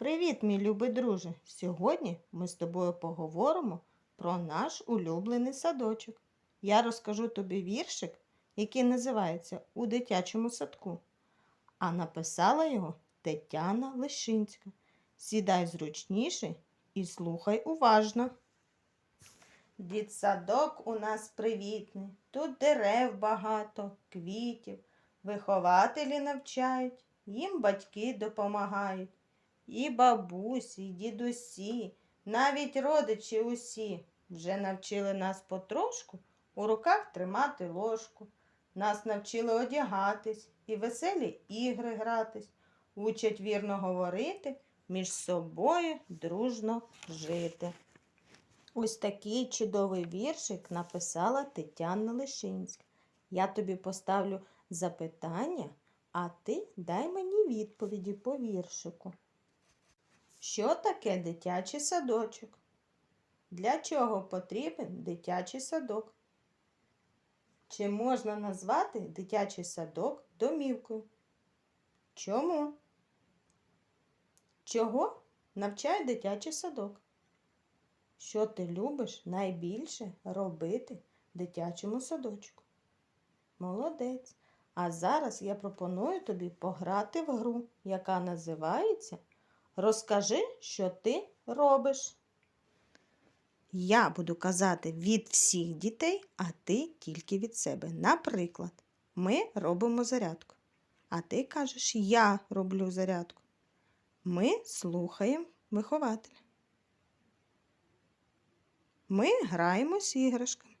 Привіт, мій любий друже! Сьогодні ми з тобою поговоримо про наш улюблений садочок. Я розкажу тобі віршик, який називається У дитячому садку. А написала його Тетяна Лишинська. Сідай зручніше і слухай уважно. Дітсадок у нас привітний, тут дерев багато, квітів, вихователі навчають, їм батьки допомагають. І бабусі, і дідусі, навіть родичі усі вже навчили нас потрошку у руках тримати ложку. Нас навчили одягатись і веселі ігри гратись, учать вірно говорити, між собою дружно жити. Ось такий чудовий віршик написала Тетяна Лишинська. Я тобі поставлю запитання, а ти дай мені відповіді по віршику. Що таке дитячий садочок? Для чого потрібен дитячий садок? Чи можна назвати дитячий садок домівкою? Чому? Чого навчає дитячий садок? Що ти любиш найбільше робити в дитячому садочку? Молодець. А зараз я пропоную тобі пограти в гру, яка називається Розкажи, що ти робиш. Я буду казати від всіх дітей, а ти тільки від себе. Наприклад, ми робимо зарядку. А ти кажеш, я роблю зарядку. Ми слухаємо вихователя. Ми граємо з іграшками.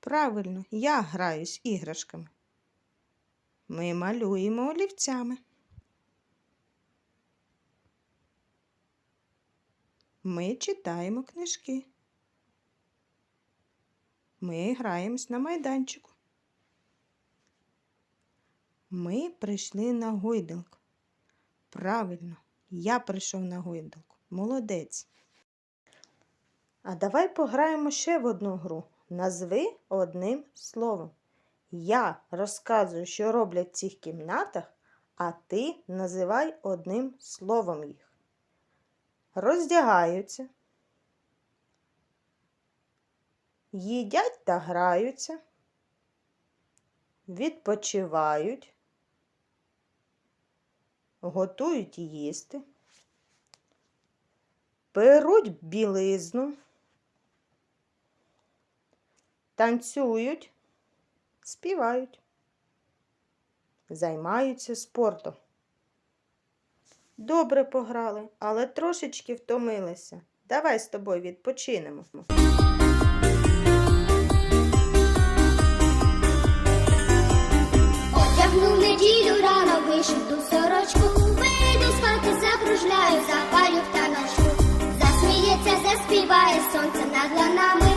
Правильно, я граю з іграшками. Ми малюємо олівцями. Ми читаємо книжки. Ми граємось на майданчику. Ми прийшли на гойдалку. Правильно, я прийшов на гойдалку. Молодець. А давай пограємо ще в одну гру. Назви одним словом. Я розказую, що роблять в цих кімнатах, а ти називай одним словом їх роздягаються, їдять та граються, відпочивають, готують їсти, перуть білизну, танцюють, співають, займаються спортом. Добре пограли, але трошечки втомилися. Давай з тобою відпочинемо. Одягнув неділю рано вишиту сорочку, вийду з хати, закружляю, запалю в таночку. Засміється, заспіває сонце над ланами,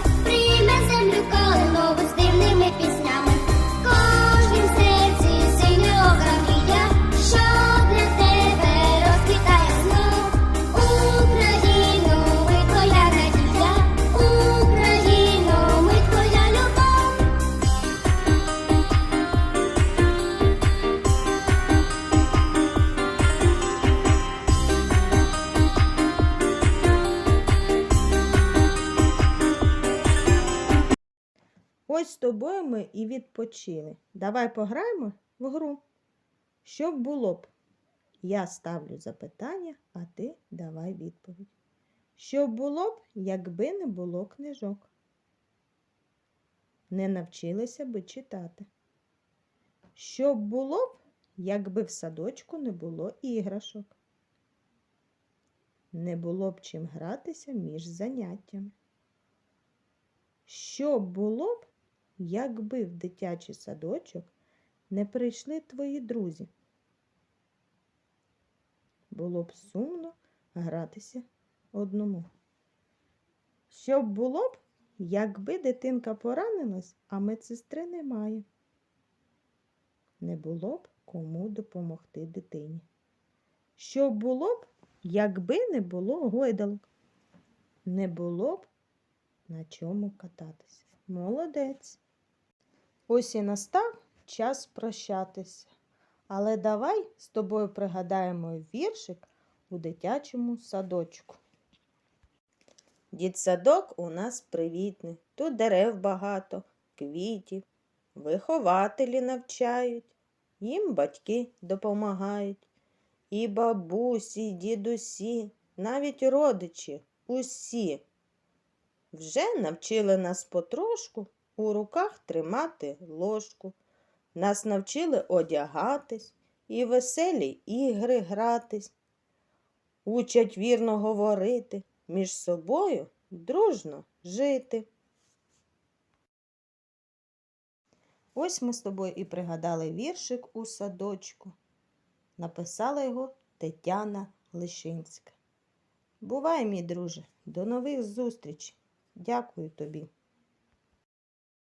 Ось з тобою ми і відпочили. Давай пограємо в гру. Що б було б? Я ставлю запитання, а ти давай відповідь. Що було б, якби не було книжок? Не навчилися би читати. Що б було б, якби в садочку не було іграшок? Не було б чим гратися між заняттями. Що було б, якби в дитячий садочок не прийшли твої друзі? Було б сумно гратися одному. Що б було б, якби дитинка поранилась, а медсестри немає? Не було б кому допомогти дитині. Що б було б, якби не було гойдалок? Не було б на чому кататися. Молодець. Ось і настав час прощатися. Але давай з тобою пригадаємо віршик у дитячому садочку. Дітсадок у нас привітний, тут дерев багато, квітів, вихователі навчають, їм батьки допомагають. І бабусі, і дідусі, навіть родичі, усі. Вже навчили нас потрошку у руках тримати ложку. Нас навчили одягатись і веселі ігри гратись. Учать вірно говорити, між собою дружно жити. Ось ми з тобою і пригадали віршик у садочку. Написала його Тетяна Лишинська. Бувай, мій друже, до нових зустрічей. Дякую тобі.